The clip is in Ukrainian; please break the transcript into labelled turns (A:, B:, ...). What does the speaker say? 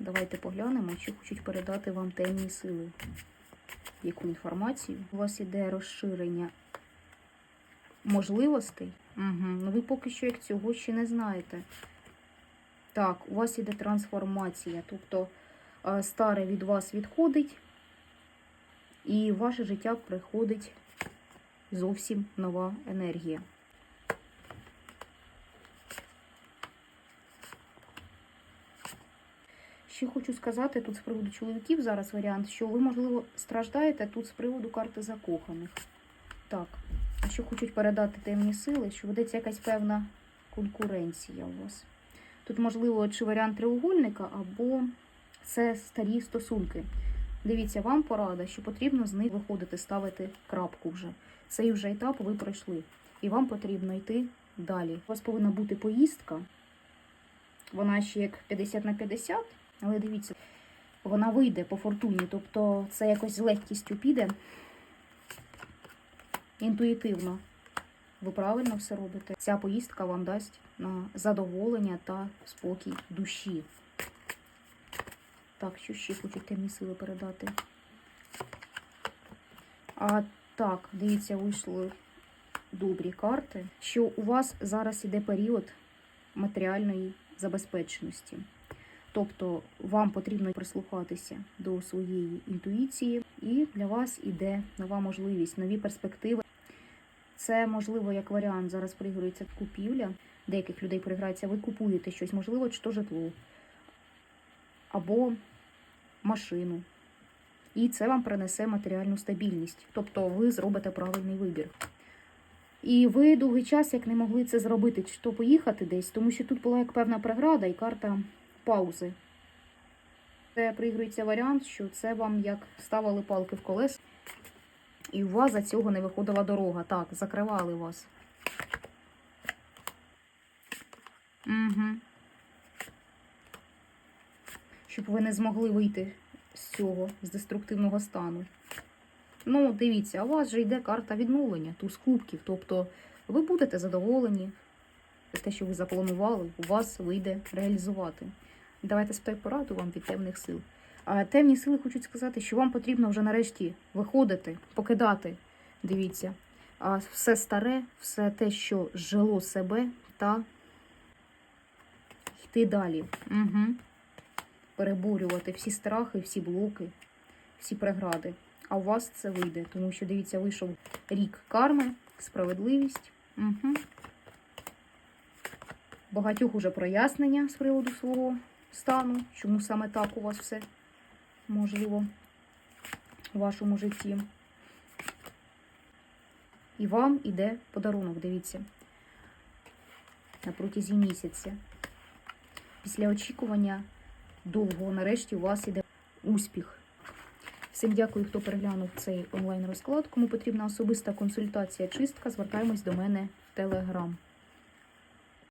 A: Давайте поглянемо, що хочуть передати вам темні сили. Яку інформацію? У вас іде розширення можливостей. Угу. Ну ви поки що як цього ще не знаєте. Так, у вас іде трансформація, тобто е, старе від вас відходить, і ваше життя приходить зовсім нова енергія. Ще хочу сказати тут з приводу чоловіків зараз варіант, що ви, можливо, страждаєте тут з приводу карти закоханих. Так, а що хочуть передати темні сили, що ведеться якась певна конкуренція у вас. Тут, можливо, чи варіант треугольника, або це старі стосунки. Дивіться, вам порада, що потрібно з них виходити, ставити крапку вже. Цей вже етап ви пройшли. І вам потрібно йти далі. У вас повинна бути поїздка. Вона ще як 50 на 50, але дивіться, вона вийде по фортуні. Тобто це якось з легкістю піде. Інтуїтивно. Ви правильно все робите. Ця поїздка вам дасть на задоволення та спокій душі. Так, що ще хочуть темні сили передати? А так, дивіться, вийшли добрі карти, що у вас зараз іде період матеріальної забезпеченості. Тобто вам потрібно прислухатися до своєї інтуїції, і для вас іде нова можливість, нові перспективи. Це можливо як варіант. Зараз приграється купівля. Деяких людей приграється, ви купуєте щось, можливо, чи то житло або машину. І це вам принесе матеріальну стабільність. Тобто ви зробите правильний вибір. І ви довгий час як не могли це зробити, чи то поїхати десь, тому що тут була як певна преграда і карта паузи. Це приігрується варіант, що це вам як ставили палки в колес, і у вас за цього не виходила дорога. Так, закривали вас. Угу. Щоб ви не змогли вийти з цього, з деструктивного стану. Ну, дивіться, у вас же йде карта відновлення, туз кубків. Тобто ви будете задоволені, те, що ви запланували, у вас вийде реалізувати. Давайте спитаю пораду вам від темних сил. А темні сили хочуть сказати, що вам потрібно вже нарешті виходити, покидати. Дивіться, а все старе, все те, що жило себе, та йти далі. Угу. Переборювати всі страхи, всі блоки, всі прегради. А у вас це вийде, тому що, дивіться, вийшов рік карми, справедливість. Угу. Багатьох уже прояснення з приводу свого стану, чому саме так у вас все можливо у вашому житті. І вам іде подарунок, дивіться, на протязі місяця. Після очікування довгого, нарешті, у вас іде успіх. Всім дякую, хто переглянув цей онлайн-розклад. Кому потрібна особиста консультація, чистка, звертаємось до мене в Телеграм.